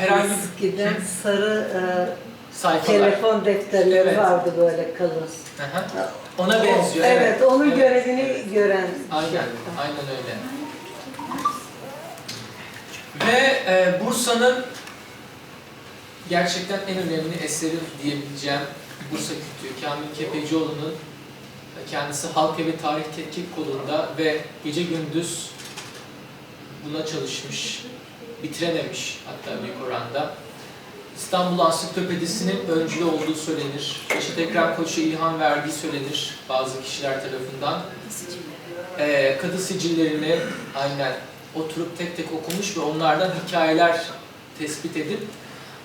herhangi bir Eskiden sarı e, sayfalar. telefon defterleri Evet. vardı böyle kalın. Hı. Ona benziyor. Evet, onun Evet. görevini Evet. gören. Aynen, şey. aynen öyle. Ve e, Bursa'nın gerçekten en önemli eseri diyebileceğim Bursa Kütüğü, Kamil Kepecioğlu'nun kendisi Halk Evi Tarih Tetkik Kolunda ve gece gündüz buna çalışmış, bitirememiş hatta büyük oranda. İstanbul Ansiklopedisi'nin öncülü olduğu söylenir. Reşit Ekrem Koç'a ilham verdiği söylenir bazı kişiler tarafından. Ee, kadı sicillerini aynen oturup tek tek okumuş ve onlardan hikayeler tespit edip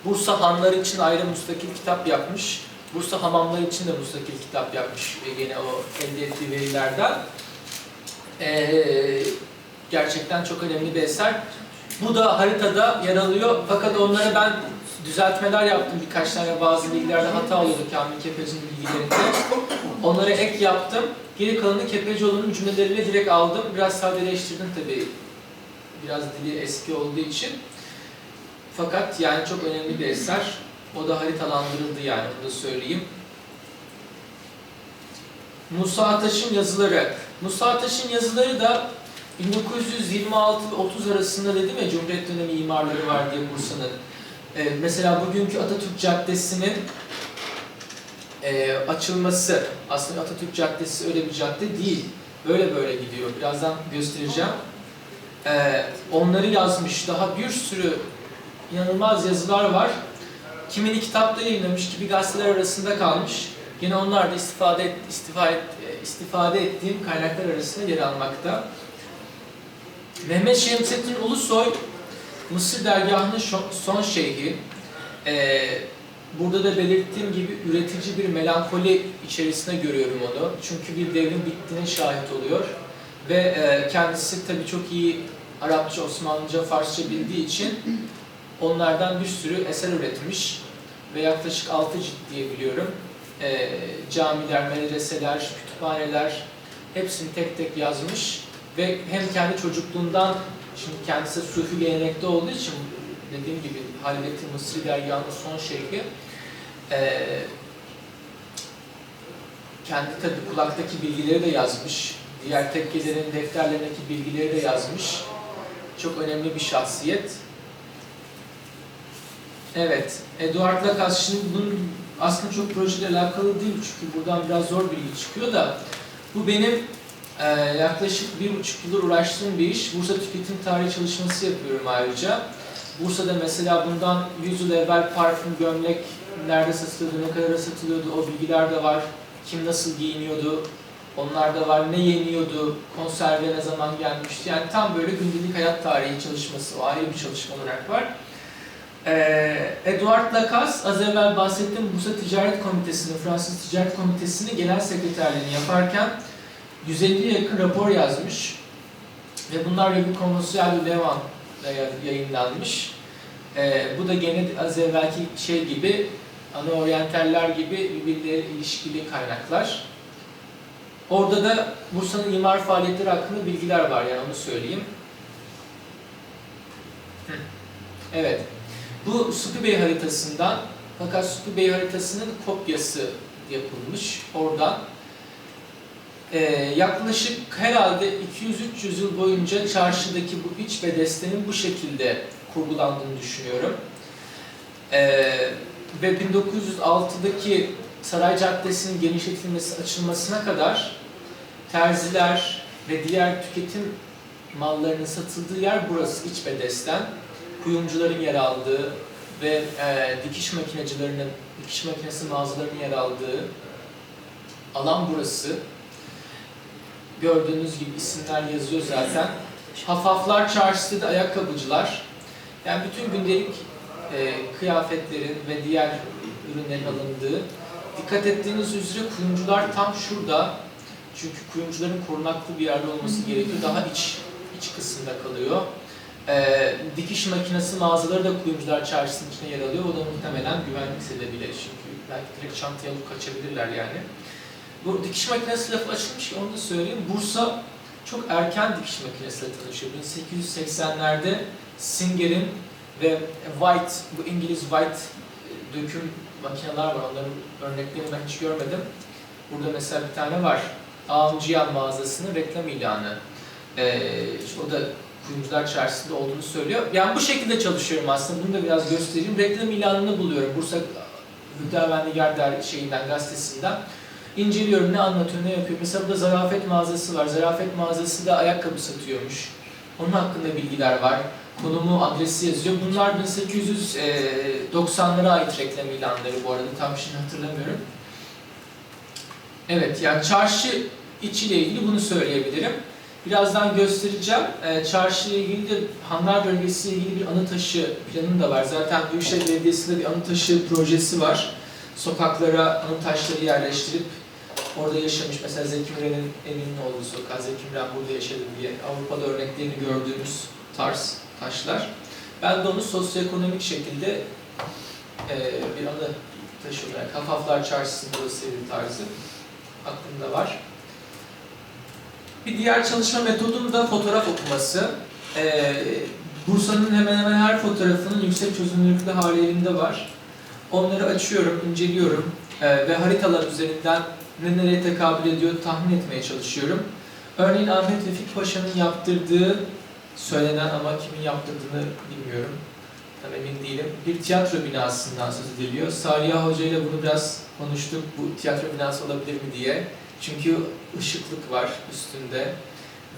Bursa hanları için ayrı müstakil kitap yapmış. Bursa hamamları için de müstakil kitap yapmış ve gene o elde ettiği verilerden. Ee, gerçekten çok önemli bir eser. Bu da haritada yer alıyor fakat onlara ben düzeltmeler yaptım birkaç tane bazı bilgilerde hata oluyordu Kamil Kepeci'nin bilgilerinde. Onlara ek yaptım. Geri kalanını Kepecioğlu'nun cümleleriyle direkt aldım. Biraz sadeleştirdim tabii. Biraz dili eski olduğu için. Fakat yani çok önemli bir eser. O da haritalandırıldı yani onu da söyleyeyim. Musa Ataş'ın yazıları. Musa Ataş'ın yazıları da 1926 ve 30 arasında dedim ya Cumhuriyet dönemi imarları var diye Bursa'nın. Ee, mesela bugünkü Atatürk Caddesi'nin e, açılması, aslında Atatürk Caddesi öyle bir cadde değil. Böyle böyle gidiyor. Birazdan göstereceğim. Ee, onları yazmış. Daha bir sürü inanılmaz yazılar var. Kimini kitapta yayınlamış, gibi gazeteler arasında kalmış. Yine onlar da istifade et, istifa et, e, istifade ettiğim kaynaklar arasında yer almakta. Mehmet Şemsettin Ulusoy, Mısır dergahının son şeyhi. Ee, burada da belirttiğim gibi üretici bir melankoli içerisinde görüyorum onu. Çünkü bir devrin bittiğine şahit oluyor. Ve e, kendisi tabii çok iyi Arapça, Osmanlıca, Farsça bildiği için onlardan bir sürü eser üretmiş. Ve yaklaşık 6 cilt diye biliyorum. Ee, camiler, medreseler, kütüphaneler hepsini tek tek yazmış. Ve hem kendi çocukluğundan, şimdi kendisi Sufi gelenekte olduğu için dediğim gibi Halveti Mısri dergahının son şeyhi ee, kendi tabi kulaktaki bilgileri de yazmış. Diğer tekkelerin defterlerindeki bilgileri de yazmış. Çok önemli bir şahsiyet. Evet, Eduard Lacasse şimdi bunun aslında çok projeyle alakalı değil çünkü buradan biraz zor bilgi çıkıyor da bu benim e, yaklaşık bir buçuk yıldır uğraştığım bir iş. Bursa tüketim tarihi çalışması yapıyorum ayrıca. Bursa'da mesela bundan 100 yıl evvel parfüm, gömlek nerede satılıyordu, ne kadar satılıyordu o bilgiler de var. Kim nasıl giyiniyordu, onlar da var. Ne yeniyordu, konserve ne zaman gelmişti. Yani tam böyle gündelik hayat tarihi çalışması, o ayrı bir çalışma olarak var. Ee, Eduard Lacasse, az evvel bahsettiğim Bursa Ticaret Komitesi'nin, Fransız Ticaret Komitesi'nin genel sekreterliğini yaparken 150'ye yakın rapor yazmış. Ve bunlar Revue Convensuelle du Levant'da yayınlanmış. Ee, bu da gene az evvelki şey gibi, ana oryantaller gibi birbirleriyle ilişkili kaynaklar. Orada da Bursa'nın imar faaliyetleri hakkında bilgiler var yani onu söyleyeyim. Evet. Bu Supi Bey haritasından fakat Supi Bey haritasının kopyası yapılmış oradan. Ee, yaklaşık herhalde 200-300 yıl boyunca çarşıdaki bu iç bedestenin bu şekilde kurgulandığını düşünüyorum. Ee, ve 1906'daki Saray Caddesi'nin genişletilmesi, açılmasına kadar terziler ve diğer tüketim mallarının satıldığı yer burası iç bedesten. Kuyumcuların yer aldığı ve e, dikiş makinecilerinin, dikiş makinesi mağazalarının yer aldığı alan burası. Gördüğünüz gibi isimler yazıyor zaten. Hafaflar çarşısı da ayakkabıcılar. Yani bütün gündelik e, kıyafetlerin ve diğer ürünlerin alındığı. Dikkat ettiğiniz üzere kuyumcular tam şurada. Çünkü kuyumcuların korunaklı bir yerde olması gerekiyor. Daha iç iç kısımda kalıyor. Ee, dikiş makinesi mağazaları da kuyumcular çarşısının içine yer alıyor. O da muhtemelen güvenlik sebebiyle çünkü belki direkt çantaya alıp kaçabilirler yani. Bu dikiş makinesi lafı açılmış ki onu da söyleyeyim. Bursa çok erken dikiş makinesiyle tanışıyor. 1880'lerde Singer'in Ve White, bu İngiliz White döküm makineler var. Onların örneklerini ben hiç görmedim. Burada mesela bir tane var. Ağamciyan mağazasının reklam ilanı. Ee, işte o da kuyumcular çarşısında olduğunu söylüyor. Yani bu şekilde çalışıyorum aslında. Bunu da biraz göstereyim. Reklam ilanını buluyorum. Bursa Hüdavendigar şeyinden, gazetesinden. İnceliyorum ne anlatıyor, ne yapıyor. Mesela burada zarafet mağazası var. Zarafet mağazası da ayakkabı satıyormuş. Onun hakkında bilgiler var. Konumu, adresi yazıyor. Bunlar 1890'lara ait reklam ilanları bu arada. Tam şimdi hatırlamıyorum. Evet, yani çarşı içiyle ilgili bunu söyleyebilirim. Birazdan göstereceğim. Ee, çarşı ile ilgili de Hanlar bölgesi ile ilgili bir anı taşı planım da var. Zaten Büyükşehir Belediyesi'nde bir anı taşı projesi var. Sokaklara anı taşları yerleştirip orada yaşamış. Mesela Zeki Müren'in evinin olduğu sokak, Zeki Müren burada yaşadı diye Avrupa'da örneklerini gördüğümüz tarz taşlar. Ben de onu sosyoekonomik şekilde e, bir anı taşı olarak Hafaflar Çarşısı'nda da seri tarzı aklımda var. Bir diğer çalışma metodum da fotoğraf okuması. Ee, Bursa'nın hemen hemen her fotoğrafının yüksek çözünürlüklü hali elimde var. Onları açıyorum, inceliyorum ee, ve haritalar üzerinden ne nereye tekabül ediyor tahmin etmeye çalışıyorum. Örneğin Ahmet Vefik Paşa'nın yaptırdığı söylenen ama kimin yaptırdığını bilmiyorum. Tam emin değilim. Bir tiyatro binasından söz ediliyor. Saliha Hoca ile bunu biraz konuştuk. Bu tiyatro binası olabilir mi diye. Çünkü ışıklık var üstünde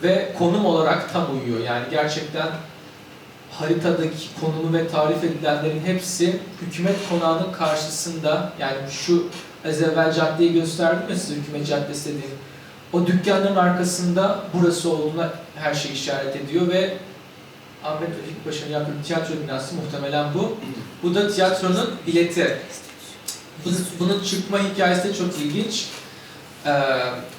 ve konum olarak tam uyuyor. Yani gerçekten haritadaki konumu ve tarif edilenlerin hepsi hükümet konağının karşısında yani şu az evvel caddeyi gösterdim ya size hükümet caddesi dediğim o dükkanların arkasında burası olduğuna her şey işaret ediyor ve Ahmet Vefik Paşa'nın yaptığı tiyatro binası muhtemelen bu. Bu da tiyatronun bileti. Bunun, çıkma hikayesi de çok ilginç. Ee,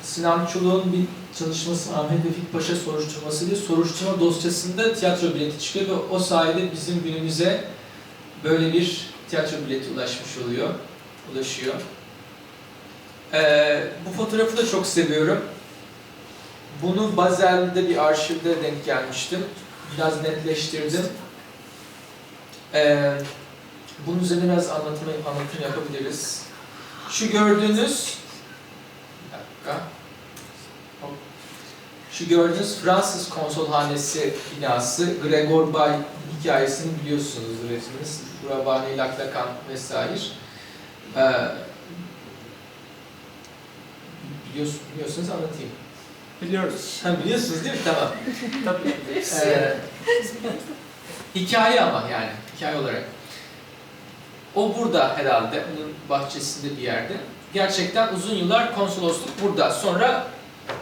Sinan Çoluk'un bir çalışması Ahmet Vefik Paşa soruşturması diye soruşturma dosyasında tiyatro bileti çıkıyor ve o sayede bizim günümüze böyle bir tiyatro bileti ulaşmış oluyor, ulaşıyor. Ee, bu fotoğrafı da çok seviyorum. Bunu Bazel'de bir arşivde denk gelmiştim. Biraz netleştirdim. Ee, bunun üzerine biraz anlatım, anlatım yapabiliriz. Şu gördüğünüz bir dakika. Şu gördüğünüz Fransız konsolhanesi binası Gregor Bay hikayesini biliyorsunuzdur hepiniz. Rabani Laklakan vesaire. Ee, biliyorsunuz, biliyorsunuz anlatayım. Biliyoruz. Ha, biliyorsunuz değil mi? Tamam. Tabii. Ee, hikaye ama yani hikaye olarak. O burada herhalde, onun bahçesinde bir yerde. Gerçekten uzun yıllar konsolosluk burada. Sonra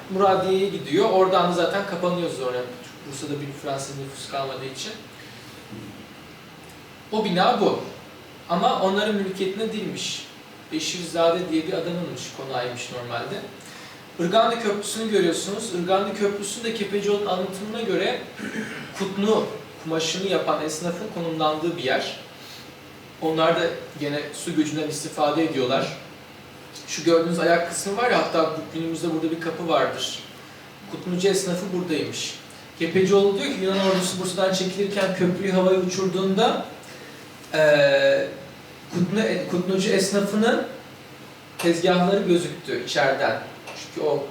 Muradiye'ye gidiyor. Oradan da zaten kapanıyor sonra. Bursa'da bir Fransız nüfus kalmadığı için. O bina bu. Ama onların mülkiyetine değilmiş. Beşirzade diye bir adamınmış, konağıymış normalde. Irganda Köprüsü'nü görüyorsunuz. Irganda Köprüsü de Kepecioğlu'nun anlatımına göre kutlu kumaşını yapan esnafın konumlandığı bir yer. Onlar da gene su gücünden istifade ediyorlar. Şu gördüğünüz ayak kısmı var ya hatta günümüzde burada bir kapı vardır. Kutlucu esnafı buradaymış. Kepecioğlu diyor ki Yunan ordusu Bursa'dan çekilirken köprüyü havaya uçurduğunda eee Kutlu, Kutlucu esnafının tezgahları gözüktü içeriden. Çünkü o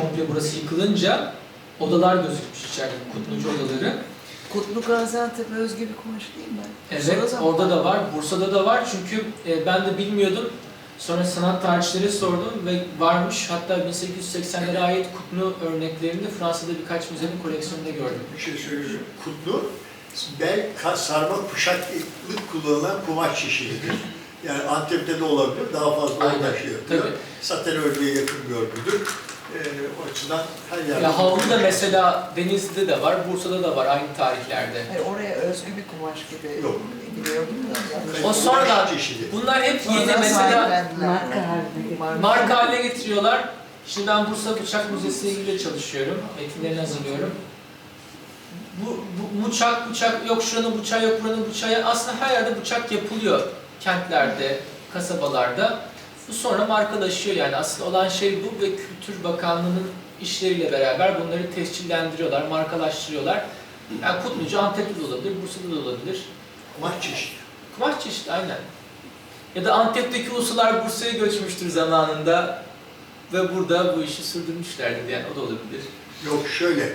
komple burası yıkılınca odalar gözükmüş içeride, kutlucu odaları. Kutlu Gaziantep'e özgü bir kumaş değil mi? Evet, orada da var? Bursa'da da var çünkü e, ben de bilmiyordum. Sonra sanat tarihçileri sordum ve varmış. Hatta 1880'lere ait kutlu örneklerini Fransa'da birkaç müzenin koleksiyonunda gördüm. Bir şey söyleyeyim. Kutlu, bel sarma kuşaklık kullanılan kumaş çeşididir. Yani Antep'te de olabilir, daha fazla orada Aynen, şey yapıyor. Tabii. Zaten örneğe yakın bir örgüdür. Ee, o açıdan her yerde... Ya havlu da mesela Denizli'de de var, Bursa'da da var aynı tarihlerde. Hayır, oraya özgü bir kumaş gibi Yok. da. Evet, O çeşidi. Bunlar hep yeni mesela. Marka haline getirdi. marka haline getiriyorlar. Şimdi ben Bursa Bıçak Müzesi ile çalışıyorum. Metinlerini hazırlıyorum. Bu, bu bıçak bıçak yok şuranın bıçağı yok buranın bıçağı aslında her yerde bıçak yapılıyor kentlerde, kasabalarda. Bu sonra markalaşıyor yani aslında olan şey bu ve Kültür Bakanlığı'nın işleriyle beraber bunları tescillendiriyorlar, markalaştırıyorlar. Yani Kutluca Antep'te de olabilir, Bursa'da da olabilir. kumaş çeşidi. Kumaş çeşidi aynen. Ya da Antep'teki ulusular Bursa'ya göçmüştür zamanında ve burada bu işi sürdürmüşlerdir yani o da olabilir. Yok şöyle,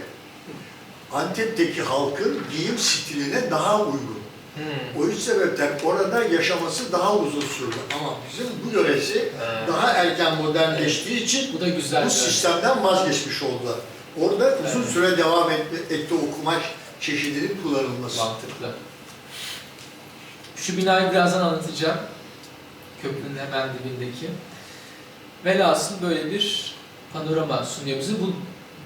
Antep'teki halkın giyim stiline daha uygun. Hmm. O üç sebepten orada yaşaması daha uzun sürdü. Ama bizim bu yöresi daha erken modernleştiği için Bu da güzel. bu sistemden vazgeçmiş oldular. Orada uzun Evet. süre devam etti, etti o kumaş çeşidinin kullanılması. Mantıklı. Şu binayı birazdan anlatacağım. Köprünün hemen dibindeki. Velhasıl böyle bir panorama sunuyor bize. Bu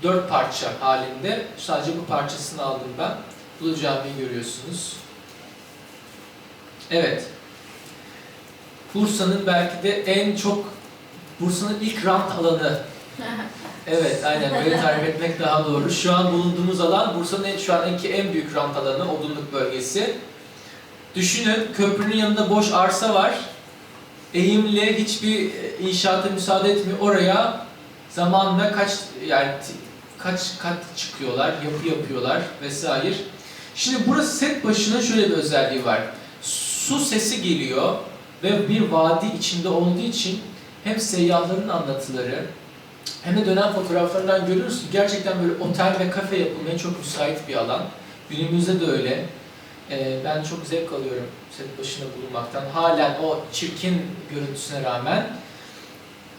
dört parça halinde. Sadece bu parçasını aldım ben. Ulu Camii'yi görüyorsunuz. Evet. Bursa'nın belki de en çok Bursa'nın ilk rant alanı Evet, aynen böyle tarif etmek daha doğru. Şu an bulunduğumuz alan Bursa'nın en, şu anki en büyük rant alanı, Odunluk bölgesi. Düşünün, köprünün yanında boş arsa var. Eğimli, hiçbir e, inşaata müsaade etmiyor. Oraya zamanla kaç yani kaç kat çıkıyorlar, yapı yapıyorlar vesaire. Şimdi burası set başına şöyle bir özelliği var. Su sesi geliyor ve bir vadi içinde olduğu için hem seyyahların anlatıları, hem de dönem fotoğraflarından görüyoruz ki gerçekten böyle otel ve kafe yapılmaya çok müsait bir alan. Günümüzde de öyle. Ee, ben çok zevk alıyorum set başına bulunmaktan. Halen o çirkin görüntüsüne rağmen.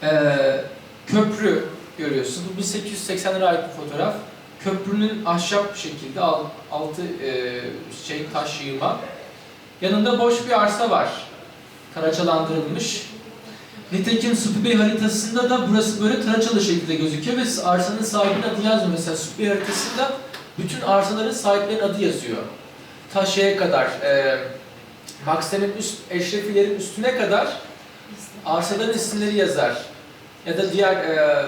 Ee, köprü görüyorsunuz. Bu 1880'lere ait bir fotoğraf. Köprünün ahşap şekilde al- altı e, şey taş yığma. Yanında boş bir arsa var. Karaçalandırılmış. Nitekim Supi Bey haritasında da burası böyle taraçalı şekilde gözüküyor ve arsanın sahibinin adı yazmıyor. Mesela Supi Bey haritasında bütün arsaların sahiplerinin adı yazıyor. Ta şeye kadar, e, Maksim'in üst, eşrefilerin üstüne kadar arsaların isimleri yazar. Ya da diğer e,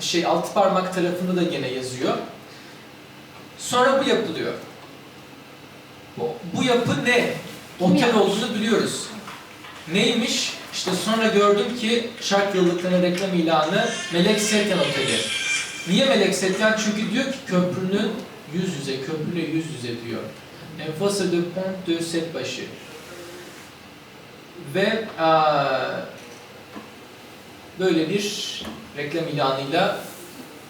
şey altı parmak tarafında da gene yazıyor. Sonra bu yapılıyor. Bu, yapı ne? Otel olduğunu biliyoruz. Neymiş? İşte sonra gördüm ki Şark Yıllıkları'nın reklam ilanı Melek Setyan Oteli. Niye Melek Setyan? Çünkü diyor ki köprünün yüz yüze, köprüyle yüz yüze diyor. Enfase de Pont de Setbaşı. Ve aa, böyle bir reklam ilanıyla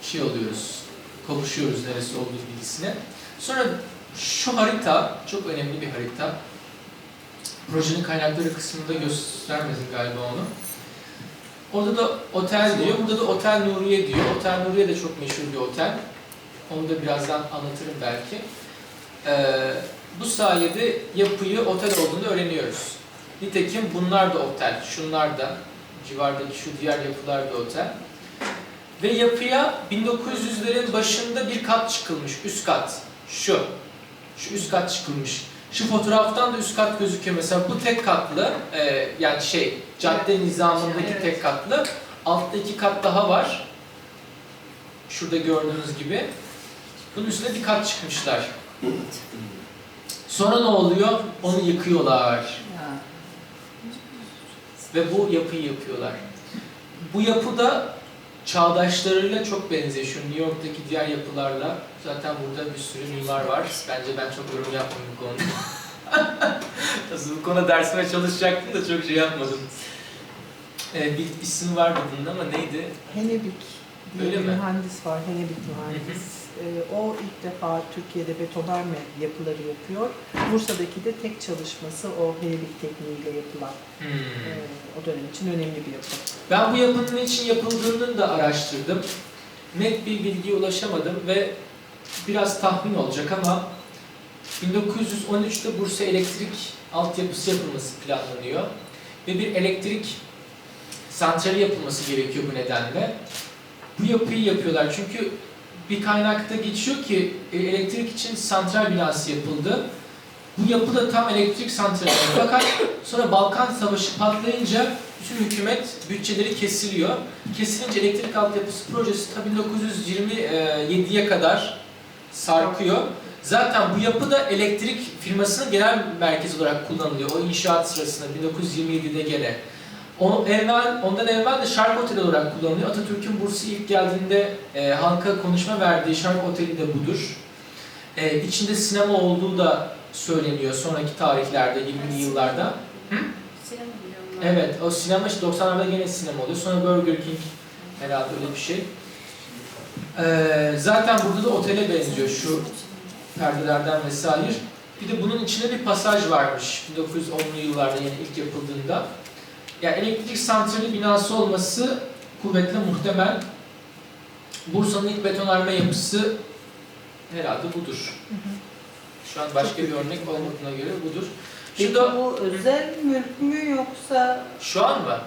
şey oluyoruz, kavuşuyoruz neresi olduğu bilgisine. Sonra şu harita, çok önemli bir harita. Projenin kaynakları kısmında göstermedim galiba onu. Orada da otel diyor, burada da Otel Nuriye diyor. Otel Nuriye de çok meşhur bir otel. Onu da birazdan anlatırım belki. Ee, bu sayede yapıyı otel olduğunu öğreniyoruz. Nitekim bunlar da otel, şunlar da, civardaki şu diğer yapılar da otel. Ve yapıya 1900'lerin başında bir kat çıkılmış, üst kat. Şu, şu üst kat çıkılmış. Şu fotoğraftan da üst kat gözüküyor mesela. Bu tek katlı, e, yani şey, cadde nizamındaki Evet. tek katlı. Altta iki kat daha var. Şurada gördüğünüz gibi. Bunun üstüne bir kat çıkmışlar. Sonra ne oluyor? Onu yıkıyorlar. Ve bu yapıyı yapıyorlar. Bu yapı da çağdaşlarıyla çok benziyor. Şu New York'taki diğer yapılarla. Zaten burada bir sürü mimar var. Bence ben çok yorum yapmadım bu konuda. Aslında bu konu dersime çalışacaktım da çok şey yapmadım. Ee, bir isim vardı bunun ama neydi? Henebik diye Öyle bir mi? mühendis var, Henebik mühendis. Ee, o ilk defa Türkiye'de betonarme yapıları yapıyor. Bursa'daki de tek çalışması o Henebik tekniğiyle yapılan Hmm. e, o dönem için önemli bir yapı. Ben bu yapının için yapıldığını da araştırdım. Net bir bilgiye ulaşamadım ve biraz tahmin olacak ama 1913'te Bursa elektrik altyapısı yapılması planlanıyor ve bir elektrik santrali yapılması gerekiyor bu nedenle. Bu yapıyı yapıyorlar çünkü bir kaynakta geçiyor ki e, elektrik için santral binası yapıldı. Bu yapı da tam elektrik santrali. Fakat sonra Balkan Savaşı patlayınca bütün hükümet bütçeleri kesiliyor. Kesilince elektrik altyapısı projesi ta 1927'ye kadar sarkıyor. Zaten bu yapı da elektrik firmasının genel merkezi olarak kullanılıyor. O inşaat sırasında 1927'de gene. O evvel, ondan evvel de Şark Oteli olarak kullanılıyor. Atatürk'ün bursu ilk geldiğinde e, halka konuşma verdiği Şark Oteli de budur. E, içinde sinema olduğu da söyleniyor sonraki tarihlerde, 20'li yıllarda. Sinema biliyorum. Evet, o sinema işte 90'larda gene sinema oluyor. Sonra Burger King herhalde öyle bir şey. Ee, zaten burada da otele benziyor şu perdelerden vesaire. Bir de bunun içinde bir pasaj varmış 1910'lu yıllarda yine ilk yapıldığında. Yani elektrik santrali binası olması kuvvetle muhtemel. Bursa'nın ilk betonarme yapısı herhalde budur. Şu an başka bir örnek olmadığına göre budur. Peki Şurada bu özel mülk mü yoksa şu an mı?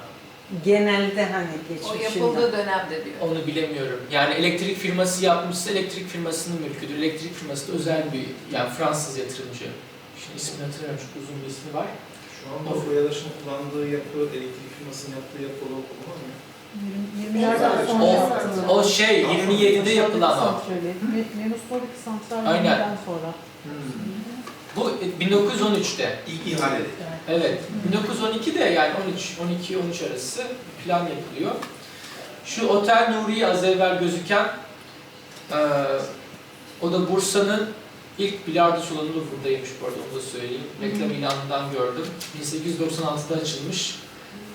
genelde hani O yapıldığı dönemde diyor. Onu bilemiyorum. Yani elektrik firması yapmışsa elektrik firmasının mülküdür. Elektrik firması da özel bir, yani Fransız yatırımcı. Şimdi ismini hatırlamıyorum çok uzun bir ismi var. Şu anda Boyadaş'ın kullandığı yapı, elektrik firmasının yaptığı yapı olarak kullanılıyor mu? 20'lerden sonra O- şey 27'de yapılan o. Santrali, Me- Menusolik santral Aynen. 20'den sonra. Bu 1913'te. İlk ihalede. Evet. 1912'de yani 13 12 13 arası bir plan yapılıyor. Şu Otel Nuriye az evvel gözüken eee, o da Bursa'nın ilk bilardo salonu da buradaymış bu arada onu da söyleyeyim. Reklam ilanından gördüm. 1896'da açılmış.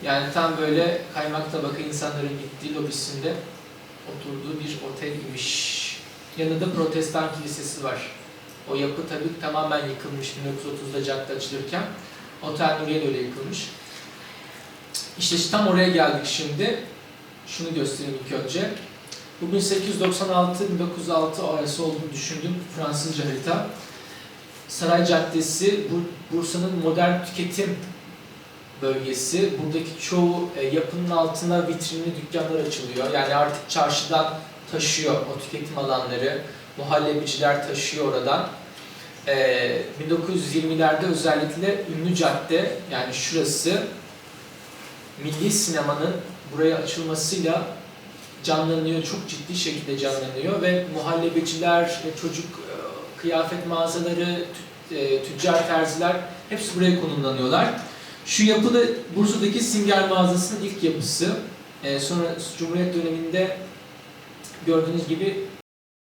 Yani tam böyle kaymak tabaka insanların gittiği lobisinde oturduğu bir otel imiş. Yanında protestan kilisesi var. O yapı tabii tamamen yıkılmış 1930'da cadde açılırken. Otel Nuriye öyle yıkılmış. İşte tam oraya geldik şimdi. Şunu göstereyim ilk önce. Bu 1896-1906 arası olduğunu düşündüm Fransızca harita. Saray Caddesi, Bur- Bursa'nın modern tüketim bölgesi. Buradaki çoğu e, yapının altına vitrinli dükkanlar açılıyor. Yani artık çarşıdan taşıyor o tüketim alanları. Muhallebiciler taşıyor oradan. Ee, 1920'lerde özellikle ünlü cadde yani şurası milli sinemanın buraya açılmasıyla canlanıyor, çok ciddi şekilde canlanıyor ve muhallebeciler, e, çocuk e, kıyafet mağazaları, e, tüccar terziler hepsi buraya konumlanıyorlar. Şu yapı da Bursa'daki Singer mağazasının ilk yapısı. Sonra Cumhuriyet döneminde gördüğünüz gibi